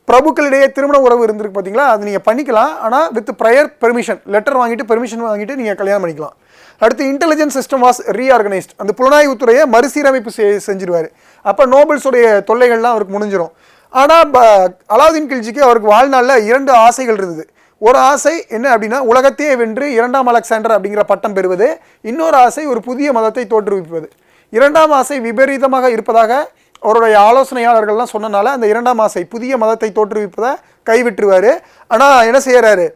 பிரபுக்களிடையே திருமண உறவு இருந்திருக்கு பார்த்தீங்களா அது நீங்கள் பண்ணிக்கலாம். ஆனால் வித் ப்ரையர் பெர்மிஷன் லெட்டர் வாங்கிட்டு பெர்மிஷன் வாங்கிட்டு நீங்கள் கல்யாணம் பண்ணிக்கலாம். அடுத்து இன்டெலிஜென்ஸ் சிஸ்டம் வாஸ் ரீஆர்கனைஸ்ட் அந்த புலனாய்வுத்துறையை மறுசீரமைப்பு செய் செஞ்சிருவார். அப்போ நோபல்ஸுடைய தொல்லைகள்லாம் அவருக்கு முடிஞ்சிடும் ஆனால் அலாவுதீன் கில்ஜிக்கு அவருக்கு வாழ்நாளில் இரண்டு ஆசைகள் இருந்தது. ஒரு ஆசை என்ன அப்படின்னா உலகத்தையே வென்று இரண்டாம் அலெக்சாண்டர் அப்படிங்கிற பட்டம் பெறுவது. இன்னொரு ஆசை ஒரு புதிய மதத்தை தோற்றுவிப்பது. இரண்டாம் ஆசை விபரீதமாக இருப்பதாக அவருடைய ஆலோசனையாளர்கள்லாம் சொன்னனால அந்த இரண்டாம் ஆசை புதிய மதத்தை தோற்றுவிப்பதை கைவிட்டுருவார். ஆனால் என்ன செய்கிறாரு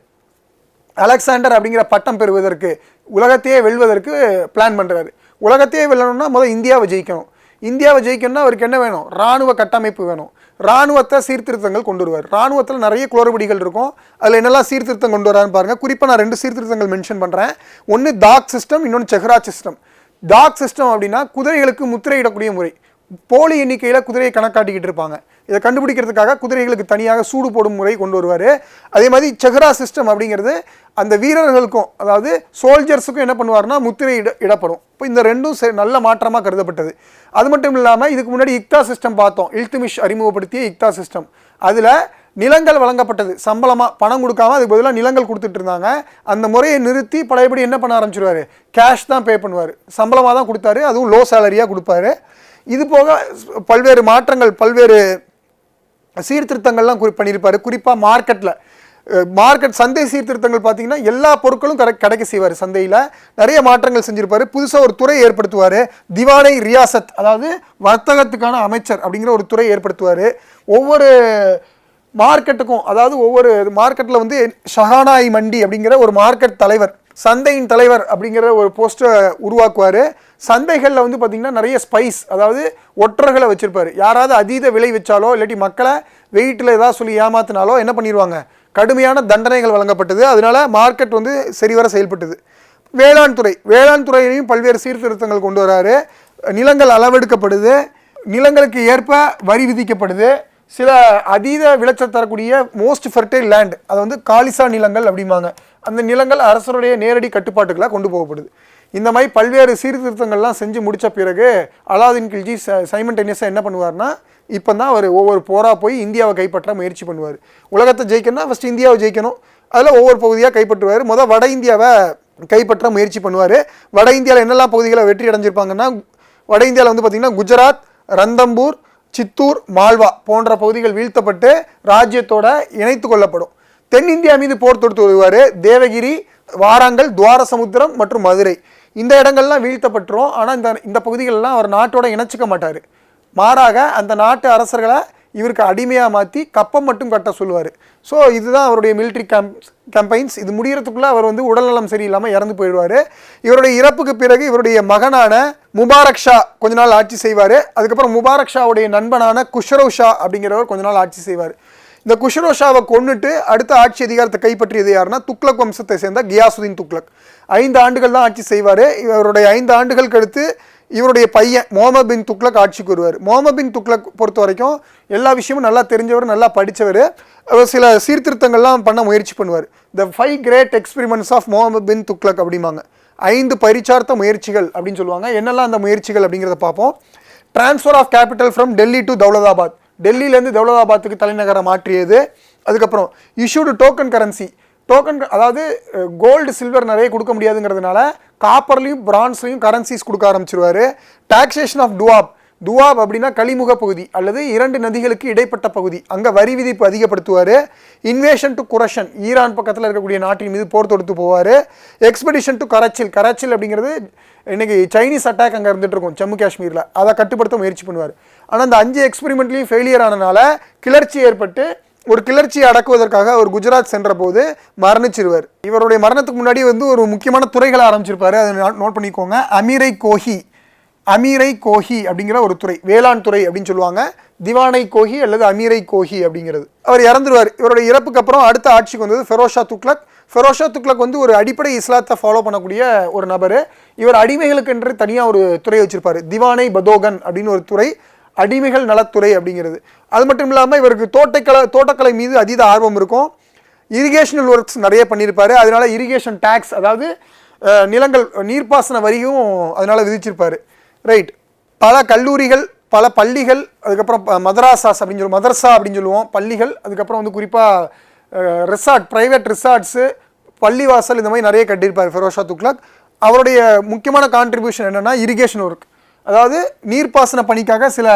அலெக்சாண்டர் அப்படிங்கிற பட்டம் பெறுவதற்கு உலகத்தையே வெல்வதற்கு பிளான் பண்ணுறாரு உலகத்தையே வெல்லணும்னா முதல் இந்தியாவை ஜெயிக்கணும். இந்தியாவை ஜெயிக்கணும்னா அவருக்கு என்ன வேணும்? இராணுவ கட்டமைப்பு வேணும். இராணுவத்தை சீர்திருத்தங்கள் கொண்டு வருவார். இராணுவத்தில் நிறைய குளறுபடிகள் இருக்கும். அதில் என்னெல்லாம் சீர்திருத்தம் கொண்டு வரான்னு பாருங்கள் குறிப்பாக நான் ரெண்டு சீர்திருத்தங்கள் மென்ஷன் பண்ணுறேன் ஒன்று டாக் சிஸ்டம் இன்னொன்று செஹ்ரா சிஸ்டம் டாக் சிஸ்டம் அப்படின்னா குதிரைகளுக்கு முத்திரையிடக்கூடிய முறை. போலி எண்ணிக்கையில் குதிரையை கணக்காட்டிக்கிட்டு இருப்பாங்க. இதை கண்டுபிடிக்கிறதுக்காக குதிரைகளுக்கு தனியாக சூடு போடும் முறை கொண்டு வருவார். அதே மாதிரி செஹ்ரா சிஸ்டம் அப்படிங்கிறது அந்த வீரர்களுக்கும் அதாவது சோல்ஜர்ஸுக்கும் என்ன பண்ணுவார்னா முத்திரை இட இடப்படும். இப்போ இந்த ரெண்டும் நல்ல மாற்றமாக கருதப்பட்டது. அது மட்டும் இல்லாமல் இதுக்கு முன்னாடி இக்தா சிஸ்டம் பார்த்தோம். இல்துமிஷ் அறிமுகப்படுத்திய இக்தா சிஸ்டம் அதில் நிலங்கள் வழங்கப்பட்டது. சம்பளமாக பணம் கொடுக்காம அதுக்கு பதிலாக நிலங்கள் கொடுத்துட்டு இருந்தாங்க அந்த முறையை நிறுத்தி பழையபடி என்ன பண்ண ஆரம்பிச்சிருவாரு? கேஷ் தான் பே பண்ணுவார். சம்பளமாக தான் கொடுத்தாரு. அதுவும் லோ சேலரியாக கொடுப்பாரு. இது போக பல்வேறு மாற்றங்கள் பல்வேறு சீர்திருத்தங்கள்லாம் குறி பண்ணியிருப்பார். குறிப்பாக மார்க்கெட்டில் மார்க்கெட் சந்தை சீர்திருத்தங்கள் பார்த்தீங்கன்னா எல்லா பொருட்களும் கடை கிடைக்க செய்வார் சந்தையில். நிறைய மாற்றங்கள் செஞ்சுருப்பார். புதுசாக ஒரு துறை ஏற்படுத்துவார். திவானை ரியாசத் அதாவது வர்த்தகத்துக்கான அமைச்சர் அப்படிங்கிற ஒரு துறை ஏற்படுத்துவார். ஒவ்வொரு மார்க்கெட்டுக்கும் அதாவது ஒவ்வொரு மார்க்கெட்டில் வந்து ஷஹானாய் மண்டி அப்படிங்கிற ஒரு மார்க்கெட் தலைவர் சந்தையின் தலைவர் அப்படிங்கிற ஒரு போஸ்ட்டை உருவாக்குவார். சந்தைகளில் வந்து பார்த்திங்கன்னா நிறைய ஸ்பைஸ் அதாவது ஒற்றர்களை வச்சுருப்பார். யாராவது அதீத விலை வச்சாலோ இல்லாட்டி மக்களை வெயிட்டில் ஏதாவது சொல்லி ஏமாத்தினாலோ என்ன பண்ணிடுவாங்க கடுமையான தண்டனைகள் வழங்கப்பட்டது. அதனால மார்க்கெட் வந்து சரிவர செயல்பட்டது. வேளாண் துறை வேளாண் துறையிலையும் பல்வேறு சீர்திருத்தங்கள் கொண்டு வராரு. நிலங்கள் அளவெடுக்கப்படுது. நிலங்களுக்கு ஏற்ப வரி விதிக்கப்படுது. சில அதீத விளைச்சல் தரக்கூடிய மோஸ்ட் ஃபர்டைல் லேண்ட் அது வந்து காலிசா நிலங்கள் அப்படிம்பாங்க. அந்த நிலங்கள் அரசருடைய நேரடி கட்டுப்பாட்டுக்கெல்லாம் கொண்டு போகப்படுது. இந்த மாதிரி பல்வேறு சீர்திருத்தங்கள்லாம் செஞ்சு முடித்த பிறகு அலாவுதீன் கில்ஜி ச டென்னிஸாக என்ன பண்ணுவார்னா இப்போ தான் அவர் ஒவ்வொரு போராக போய் இந்தியாவை கைப்பற்ற முயற்சி பண்ணுவார். உலகத்தை ஜெயிக்கணும்னா ஃபஸ்ட் இந்தியாவை ஜெயிக்கணும். அதில் ஒவ்வொரு பகுதியாக கைப்பற்றுவார். முதல் வட இந்தியாவை கைப்பற்ற முயற்சி பண்ணுவார். வட இந்தியாவில் என்னெல்லாம் பகுதிகளை வெற்றி அடைஞ்சிருப்பாங்கன்னா வட இந்தியாவில் வந்து பார்த்திங்கன்னா குஜராத் ரந்தம்பூர் சித்தூர் மால்வா போன்ற பகுதிகள் வீழ்த்தப்பட்டு ராஜ்யத்தோட இணைத்து கொள்ளப்படும். தென்னிந்தியா மீது போர் தொடுத்து வருவார் தேவகிரி வாராங்கல் துவாரசமுத்திரம் மற்றும் மதுரை. இந்த இடங்கள்லாம் வீழ்த்தப்பட்டுரும். ஆனால் இந்த இந்த பகுதிகளெல்லாம் அவர் நாட்டோட இணைச்சிக்க மாட்டார். மாறாக அந்த நாட்டு அரசர்களை இவருக்கு அடிமையாக மாற்றி கப்பம் மட்டும் கட்ட சொல்லுவார். ஸோ இதுதான் அவருடைய மிலிட்ரி கேம்ப் கேம்பைன்ஸ் இது முடிகிறதுக்குள்ளே அவர் வந்து உடல்நலம் சரியில்லாமல் இறந்து போயிடுவார். இவருடைய இறப்புக்கு பிறகு இவருடைய மகனான முபாரக் ஷா கொஞ்ச நாள் ஆட்சி செய்வார். அதுக்கப்புறம் முபாரக் ஷாவுடைய நண்பனான குஷ்ரவ் ஷா அப்படிங்கிறவர் கொஞ்ச நாள் ஆட்சி செய்வார். இந்த குஷ்ரோ ஷாவை கொண்டுட்டு அடுத்த ஆட்சி அதிகாரத்தை கைப்பற்றியது யாருன்னா துக்ளக் வம்சத்தை சேர்ந்த கியாசுதீன் துக்ளக். ஐந்து ஆண்டுகள் தான் ஆட்சி செய்வார். இவருடைய ஐந்து ஆண்டுகளுக்கு அடுத்து இவருடைய பையன் மோமபின் பின் துக்ளக் ஆட்சிக்கு வருவார். மோமபின் பின் துக்ளக் பொறுத்த வரைக்கும் எல்லா விஷயமும் நல்லா தெரிஞ்சவர் நல்லா படித்தவர். சில சீர்திருத்தங்கள்லாம் பண்ண முயற்சி பண்ணுவார். The five great experiments of Muhammad bin Tughlaq அப்படிம்பாங்க. ஐந்து பரிச்சார்த்த முயற்சிகள் அப்படின்னு சொல்லுவாங்க. என்னெல்லாம் அந்த முயற்சிகள் அப்படிங்கிறத பார்ப்போம். Transfer of capital from Delhi to Daulatabad டெல்லியிலேருந்து தௌலதாபாத்துக்கு தலைநகரம் மாற்றியது. அதுக்கப்புறம் இஷ்யூடு டோக்கன் கரன்சி டோக்கன் அதாவது கோல்டு சில்வர் நிறைய கொடுக்க முடியாதுங்கிறதுனால காப்பர்லையும் பிரான்ஸ்லையும் கரன்சிஸ் கொடுக்க ஆரம்பிச்சிருவார். டாக்ஸேஷன் ஆஃப் டுவாப் துவாப் அப்படின்னா கலிமுக பகுதி அல்லது இரண்டு நதிகளுக்கு இடைப்பட்ட பகுதி. அங்கே வரி விதிப்பு அதிகப்படுத்துவார். இன்வேஷன் டு குரஷன் ஈரான் பக்கத்தில் இருக்கக்கூடிய நாட்டின் மீது போர் தொடுத்து போவார். எக்ஸ்பெடிஷன் டு கராச்சில் கராச்சில் அப்படிங்கிறது இன்றைக்கி சைனீஸ் அட்டாக் அங்கே இருந்துட்டு இருக்கும் ஜம்மு காஷ்மீரில். அதை கட்டுப்படுத்த முயற்சி பண்ணுவார். ஆனால் அந்த அஞ்சு எக்ஸ்பெரிமெண்ட்லேயும் ஃபெயிலியர் ஆனனால கிளர்ச்சி ஏற்பட்டு ஒரு கிளர்ச்சியை அடக்குவதற்காக அவர் குஜராத் சென்ற போது மரணிச்சிருவார். இவருடைய மரணத்துக்கு முன்னாடி வந்து ஒரு முக்கியமான துறைகளை ஆரம்பிச்சிருப்பாரு. அதை நோட் பண்ணிக்கோங்க. அமீரை கோஹி. அமீரை கோஹி அப்படிங்கிற ஒரு துறை வேளாண் துறை அப்படின்னு சொல்லுவாங்க. திவானை கோஹி அல்லது அமீரை கோஹி அப்படிங்கிறது. அவர் இறந்துருவார். இவருடைய இறப்புக்கு அப்புறம் அடுத்த ஆட்சிக்கு வந்தது ஃபெரோஷா துக்லக் ஃபெரோஷா துக்லக் வந்து ஒரு அடிப்படை இஸ்லாத்தை ஃபாலோ பண்ணக்கூடிய ஒரு நபர். இவர் அடிமைகளுக்கு என்று தனியாக ஒரு துறை வச்சிருப்பார். திவானை பதோகன் அப்படின்னு ஒரு துறை. அடிமைகள் நலத்துறை அப்படிங்கிறது. அது மட்டும் இல்லாமல் இவருக்கு தோட்டக்கலை தோட்டக்கலை மீது அதீத ஆர்வம் இருக்கும். இரிகேஷனல் ஒர்க்ஸ் நிறைய பண்ணியிருப்பார் அதனால் இரிகேஷன் டேக்ஸ் அதாவது நிலங்கள் நீர்ப்பாசன வரியும் அதனால் விதிச்சிருப்பார். ரைட் பல கல்லூரிகள் பல பள்ளிகள் அதுக்கப்புறம் ப- மதராசாஸ் அப்படின்னு சொல்லுவோம் மதரசா அப்படின்னு சொல்லுவோம் பள்ளிகள் அதுக்கப்புறம் வந்து குறிப்பாக ரிசார்ட் ப்ரைவேட் ரிசார்ட்ஸு பள்ளிவாசல் இந்த மாதிரி நிறைய கட்டியிருப்பார். ஃபெரோஷா துக்லக் அவருடைய முக்கியமான கான்ட்ரிபியூஷன் என்னென்னா இரிகேஷன் ஒர்க் அதாவது நீர்ப்பாசன பணிக்காக சில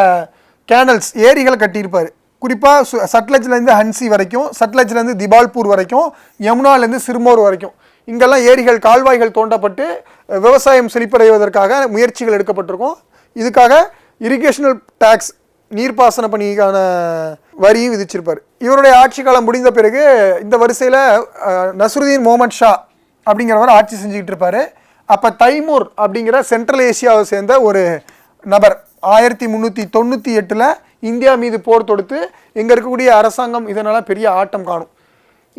கேனல்ஸ் ஏரிகளை கட்டியிருப்பார். குறிப்பாக சு சட்லஜ்லேருந்து ஹன்சி வரைக்கும் சட்லஜ்லேருந்து திபால்பூர் வரைக்கும் யமுனாலேருந்து சிறுமோர் வரைக்கும். இங்கெல்லாம் ஏரிகள் கால்வாய்கள் தோண்டப்பட்டு விவசாயம் செழிப்படைவதற்காக முயற்சிகள் எடுக்கப்பட்டிருக்கும். இதுக்காக இரிகேஷனல் டேக்ஸ் நீர்ப்பாசன பணிக்கான வரியும் விதிச்சிருப்பார். இவருடைய ஆட்சி காலம் முடிந்த பிறகு இந்த வரிசையில் நஸ்ருதீன் மொஹமத் ஷா அப்படிங்கிறவர் ஆட்சி செஞ்சுக்கிட்டு இருப்பார். அப்போ தைமூர் அப்படிங்கிற சென்ட்ரல் ஏசியாவை சேர்ந்த ஒரு நபர். ஆயிரத்தி முந்நூற்றி தொண்ணூற்றி எட்டில் இந்தியா மீது போர் தொடுத்து இங்கே இருக்கக்கூடிய அரசாங்கம் இதனால் பெரிய ஆட்டம் காணும்.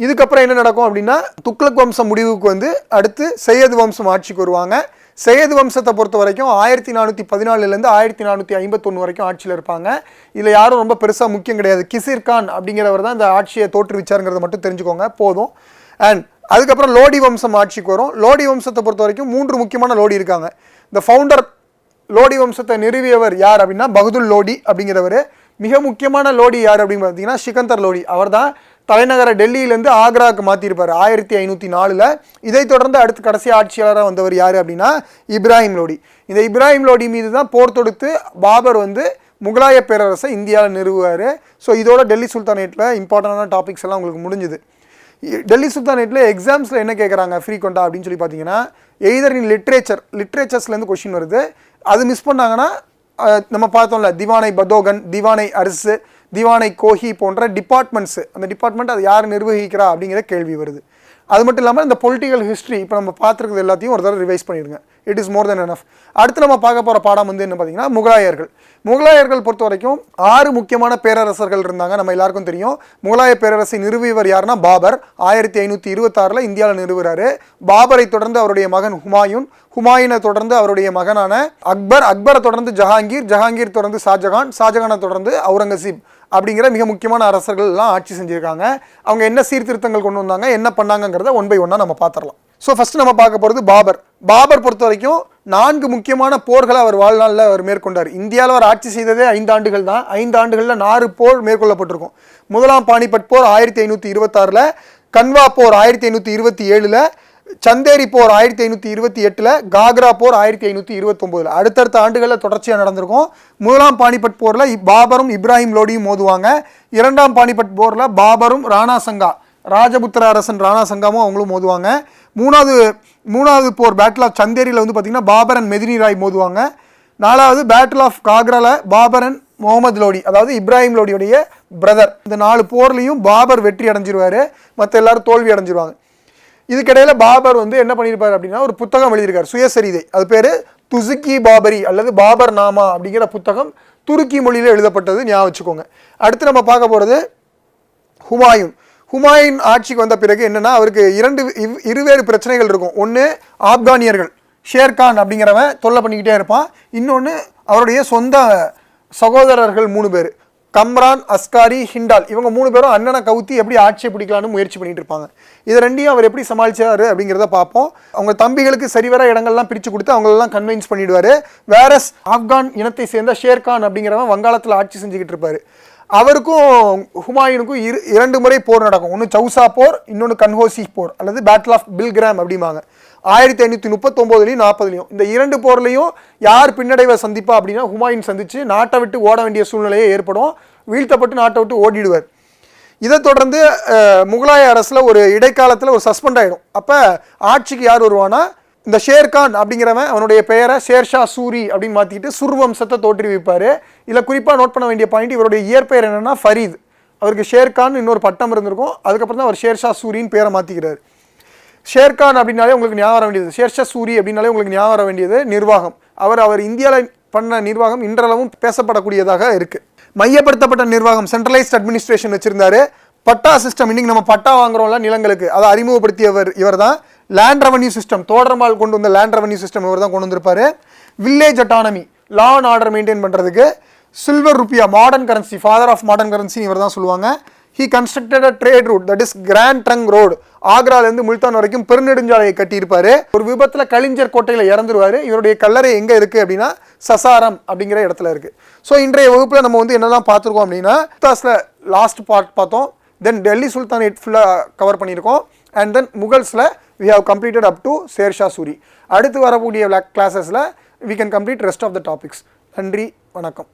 இதுக்கப்புறம் என்ன நடக்கும் அப்படின்னா துக்ளக் வம்சம் முடிவுக்கு வந்து அடுத்து சையது வம்சம் ஆட்சிக்கு வருவாங்க. சையது வம்சத்தை பொறுத்த வரைக்கும் ஆயிரத்தி நானூற்றி பதினாலுலேருந்து ஆயிரத்தி நானூற்றி ஐம்பத்தொன்று வரைக்கும் ஆட்சியில் இருப்பாங்க. இதில் யாரும் ரொம்ப பெருசாக முக்கியம் கிடையாது. கிசிர் கான் அப்படிங்கிறவர் தான் இந்த ஆட்சியை தோற்றுவிச்சாருங்கிறத மட்டும் தெரிஞ்சுக்கோங்க போதும். அண்ட் அதுக்கப்புறம் லோடி வம்சம் ஆட்சிக்கு வரும். லோடி வம்சத்தை பொறுத்த வரைக்கும் மூன்று முக்கியமான லோடி இருக்காங்க. இந்த ஃபவுண்டர் லோடி வம்சத்தை நிறுவியவர் யார் அப்படின்னா பகதுல் லோடி அப்படிங்கிறவர். மிக முக்கியமான லோடி யார் அப்படின்னு பார்த்தீங்கன்னா சிகந்தர் லோடி. அவர் தான் தலைநகர டெல்லியிலேருந்து ஆக்ராவுக்கு மாற்றிருப்பார் ஆயிரத்தி ஐநூற்றி நாலில். இதைத் தொடர்ந்து அடுத்து கடைசி ஆட்சியாளராக வந்தவர் யார் அப்படின்னா இப்ராஹிம் லோடி. இந்த இப்ராஹிம் லோடி மீது தான் போர் தொடுத்து பாபர் வந்து முகலாய பேரரசை இந்தியாவில் நிறுவுவார். ஸோ இதோட டெல்லி சுல்தானேட்டில் இம்பார்ட்டண்டான டாபிக்ஸ் எல்லாம் உங்களுக்கு முடிஞ்சுது. டெல்லி சுல்தானேட்டில் எக்ஸாம்ஸில் என்ன கேட்குறாங்க ஃப்ரீக்வெண்ட்டாக அப்படின்னு சொல்லி பார்த்தீங்கன்னா எய்தர் இன் லிட்ரேச்சர் லிட்ரேச்சர்ஸ்லேருந்து கொஷின் வருது. அது மிஸ் பண்ணாங்கன்னா நம்ம பார்த்தோம்ல திவானை பதோகன் திவானை அரசு திவானை கோஹி போன்ற டிபார்ட்மெண்ட்ஸு அந்த டிபார்ட்மெண்ட் அது யார் நிர்வகிக்கிறா அப்படிங்கிற கேள்வி வருது. அது மட்டும் இல்லாமல் இந்த பொலிட்டிக்கல் ஹிஸ்ட்ரி இப்போ நம்ம பார்த்துருக்கிறது எல்லாத்தையும் ஒரு தடவை ரிவைஸ் பண்ணிடுங்க. It is more than enough அடுத்து நம்ம பார்க்க போகிற பாடம் வந்து என்ன பார்த்தீங்கன்னா முகலாயர்கள். முகலாயர்கள் பொறுத்த வரைக்கும் ஆறு முக்கியமான பேரரசர்கள் இருந்தாங்க நம்ம எல்லாருக்கும் தெரியும். முகலாய பேரரசை நிறுவியவர் யாருன்னா பாபர். ஆயிரத்தி ஐநூற்றி இருபத்தாறில் இந்தியாவில் நிறுவுறாரு. பாபரை தொடர்ந்து அவருடைய மகன் ஹுமாயூன். ஹுமாயூனை தொடர்ந்து அவருடைய மகனான அக்பர். அக்பரை தொடர்ந்து ஜஹாங்கீர். ஜஹாங்கீர் தொடர்ந்து ஷாஜகான். ஷாஜகானை தொடர்ந்து அவுரங்கசீப். அப்படிங்கிற மிக முக்கியமான அரசர்கள்லாம் ஆட்சி செஞ்சுருக்காங்க. அவங்க என்ன சீர்திருத்தங்கள் கொண்டு வந்தாங்க என்ன பண்ணாங்கங்கிறத ஒன் பை ஒன்னாக நம்ம பார்த்துடலாம். ஸோ ஃபஸ்ட் நம்ம பார்க்க போகிறது பாபர். பாபர் பொறுத்த வரைக்கும் நான்கு முக்கியமான போர்களை அவர் வாழ்நாளில் அவர் மேற்கொண்டார். இந்தியாவில் அவர் ஆட்சி செய்ததே ஐந்து ஆண்டுகள் தான். ஐந்து ஆண்டுகளில் நாலு போர் மேற்கொள்ளப்பட்டிருக்கும். முதலாம் பானிபட் போர் ஆயிரத்தி ஐநூற்றி இருபத்தாறில் கன்வா போர் ஆயிரத்தி ஐநூற்றி இருபத்தி ஏழில் சந்தேரி போர் ஆயிரத்தி ஐநூற்றி இருபத்தி எட்டில் காக்ரா போர் ஆயிரத்தி ஐநூற்றி இருபத்தொம்போதில். அடுத்தடுத்த ஆண்டுகளில் தொடர்ச்சியாக நடந்திருக்கும். முதலாம் பானிபட் போரில் இப்- பாபரும் இப்ராஹிம் லோடியும் மோதுவாங்க. இரண்டாம் பானிபட் போரில் பாபரும் ராணா சங்கா ராஜபுத்திர அரசன் ராணா சங்காமும் அவங்களும் மோதுவாங்க. மூணாவது மூணாவது போர் பேட்டில் ஆஃப் சந்தேரியில் வந்து பார்த்திங்கன்னா பாபர் அண்ட் மெதினி ராய் மோதுவாங்க. நாலாவது பேட்டில் ஆஃப் காக்ரால பாபர் அண்ட் முகமது லோடி அதாவது இப்ராஹிம் லோடியுடைய பிரதர் இந்த நாலு போர்லேயும் பாபர் வெற்றி அடைஞ்சிருவார். மற்ற எல்லாரும் தோல்வி அடைஞ்சிருவாங்க. இதுக்கிடையில் பாபர் வந்து என்ன பண்ணியிருப்பார் அப்படின்னா ஒரு புத்தகம் எழுதியிருக்கார். சுயசரிதை. அது பேர் துசுக்கி பாபரி அல்லது பாபர் நாமா அப்படிங்கிற புத்தகம் துருக்கி மொழியில் எழுதப்பட்டது ஞாபகம் வச்சுக்கோங்க. அடுத்து நம்ம பார்க்க போகிறது ஹுமாயூன். ஹுமாயூன் ஆட்சிக்கு வந்த பிறகு என்னென்னா அவருக்கு இரண்டு இருவேறு பிரச்சனைகள் இருக்கும். ஒன்று ஆப்கானியர்கள் ஷேர்கான் அப்படிங்கிறவன் தொல்லை பண்ணிக்கிட்டே இருப்பான். இன்னொன்று அவருடைய சொந்த சகோதரர்கள் மூணு பேர். கம்ரான் அஸ்காரி ஹிண்டால் இவங்க மூணு பேரும் அண்ணனை கவுத்தி எப்படி ஆட்சியை பிடிக்கலான்னு முயற்சி பண்ணிட்டு இருப்பாங்க இது ரெண்டையும் அவர் எப்படி சமாளிச்சாரு அப்படிங்கிறத பார்ப்போம். அவங்க தம்பிகளுக்கு சரிவர இடங்கள்லாம் பிரித்து கொடுத்து அவங்களெல்லாம் கன்வின்ஸ் பண்ணிடுவார். வேரஸ் ஆப்கான் இனத்தை சேர்ந்த ஷேர்கான் அப்படிங்கிறவன் வங்காளத்தில் ஆட்சி செஞ்சுக்கிட்டு இருப்பார். அவருக்கும் ஹுமாயூனுக்கும் இரு இரண்டு முறை போர் நடக்கும். ஒன்று சௌசா போர் இன்னொன்று கன்ஹோசி போர் அல்லது பேட்டில் ஆஃப் பில்கிராம் அப்படிம்பாங்க. ஆயிரத்தி ஐநூற்றி முப்பத்தொம்போதுலையும் நாற்பதுலையும். இந்த இரண்டு போர்லையும் யார் பின்னடைவை சந்திப்பா அப்படின்னா ஹுமாயூன் சந்தித்து நாட்டை விட்டு ஓட வேண்டிய சூழ்நிலையே ஏற்படும். வீழ்த்தப்பட்டு நாட்டை விட்டு ஓடிடுவார். இதை தொடர்ந்து முகலாய அரசில் ஒரு இடைக்காலத்தில் ஒரு சஸ்பெண்ட் ஆகிடும் அப்போ ஆட்சிக்கு யார் வருவானா இந்த ஷேர்கான் அப்படிங்கிறவன் அவனுடைய பெயரை ஷேர்ஷா சூரி அப்படின்னு மாற்றிக்கிட்டு சுர்வம்சத்தை தோற்றுவிப்பார். இதில் குறிப்பாக நோட் பண்ண வேண்டிய பாயிண்ட் இவருடைய இயற்பெயர் என்னன்னா ஃபரீத். அவருக்கு ஷேர்கான் இன்னொரு பட்டம் இருந்திருக்கும். அதுக்கப்புறம் தான் அவர் ஷேர்ஷா சூரின்னு பேரை மாற்றிக்கிறார் ஷேர்கான் அப்படின்னாலே உங்களுக்கு ஞாபகம் வர வேண்டியது. ஷேர்ஷா சூரி அப்படின்னாலே உங்களுக்கு ஞாபகம் வர வேண்டியது நிர்வாகம். அவர் அவர் இந்தியாவில் பண்ண நிர்வாகம் இன்றளவும் பேசப்படக்கூடியதாக இருக்குது மையப்படுத்தப்பட்ட நிர்வாகம் சென்ட்ரலைஸ்ட் அட்மினிஸ்ட்ரேஷன் வச்சுருந்தாரு. பட்டா சிஸ்டம் இன்னைக்கு நம்ம பட்டா வாங்குறோம்ல நிலங்களுக்கு அதை அறிமுகப்படுத்தியவர் இவர் தான் லேண்ட் ரெவன்யூ சிஸ்டம் தோடரமால் கொண்டு வந்த லேண்ட் ரெவன்யூ சிஸ்டம் இவர் தான் கொண்டு வந்திருப்பார். Village autonomy law and order maintain பண்ணுறதுக்கு silver rupiya modern currency father of modern currency இவர் தான் சொல்லுவாங்க. He constructed a trade route that is grand trunk road ஆக்ராலேருந்து Multan வரைக்கும் பெருநெடுஞ்சாலையை கட்டியிருப்பார். ஒரு விபத்தில் கலிஞ்சர் கோட்டையில் இறந்துருவார். இவருடைய கல்லறை எங்கே இருக்குது அப்படின்னா சசாரம் அப்படிங்கிற இடத்துல இருக்குது ஸோ இன்றைய வகுப்பில் நம்ம வந்து என்னெல்லாம் பார்த்துருக்கோம் அப்படின்னா தாஸில் லாஸ்ட் பார்ட் பார்த்தோம். தென் டெல்லி சுல்தானேட் ஃபுல்லாக கவர் பண்ணியிருக்கோம். And then முகல்ஸில் we have completed up to Sher Shah Suri அடுத்து வரக்கூடிய கிளாஸஸில் we can complete rest of the topics நன்றி வணக்கம்.